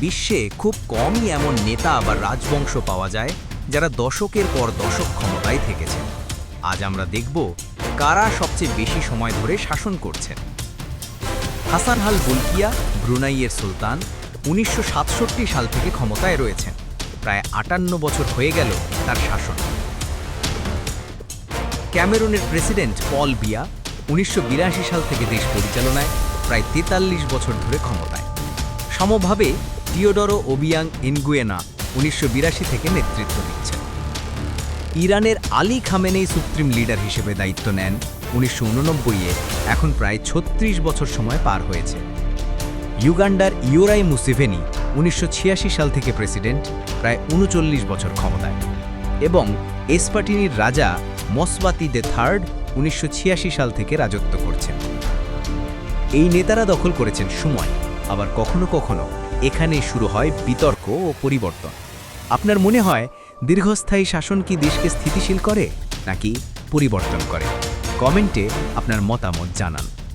বিশ্বে খুব কমই এমন নেতা বা রাজবংশ পাওয়া যায় যারা দশকের পর দশক ক্ষমতায় থেকেছেন। আজ আমরা দেখব কারা সবচেয়ে বেশি সময় ধরে শাসন করছেন। হাসান হাল বুলকিয়া, ব্রুনাইয়ের সুলতান উনিশশো সাতষট্টি সাল থেকে ক্ষমতায় রয়েছেন। প্রায় আটান্ন বছর হয়ে গেল তার শাসন। ক্যামেরুনের প্রেসিডেন্ট পল বিয়া উনিশশো বিরাশি সাল থেকে দেশ পরিচালনায় প্রায় তেতাল্লিশ বছর ধরে ক্ষমতায়। সমভাবে টিওডরো ওবিয়াং ইনগুয়েনা উনিশশো বিরাশি থেকে নেতৃত্ব দিচ্ছেন ইরানের আলী খামেনেই সুপ্রিম লিডার হিসেবে দায়িত্ব নেন উনিশশো এ এখন প্রায় ছত্রিশ বছর সময় পার হয়েছে। ইউগান্ডার ইউরাই মুসিভেনি উনিশশো ছিয়াশি সাল থেকে প্রেসিডেন্ট, প্রায় উনচল্লিশ বছর ক্ষমতায়। এবং এসপাটিনির রাজা মসবাতি দে থার্ড উনিশশো ছিয়াশি সাল থেকে রাজত্ব করছেন। এই নেতারা দখল করেছেন সময়, আবার কখনো কখনো এখানেই শুরু হয় বিতর্ক ও পরিবর্তন। আপনার মনে হয় দীর্ঘস্থায়ী শাসন কি দেশকে স্থিতিশীল করে নাকি পরিবর্তন করে? কমেন্টে আপনার মতামত জানান।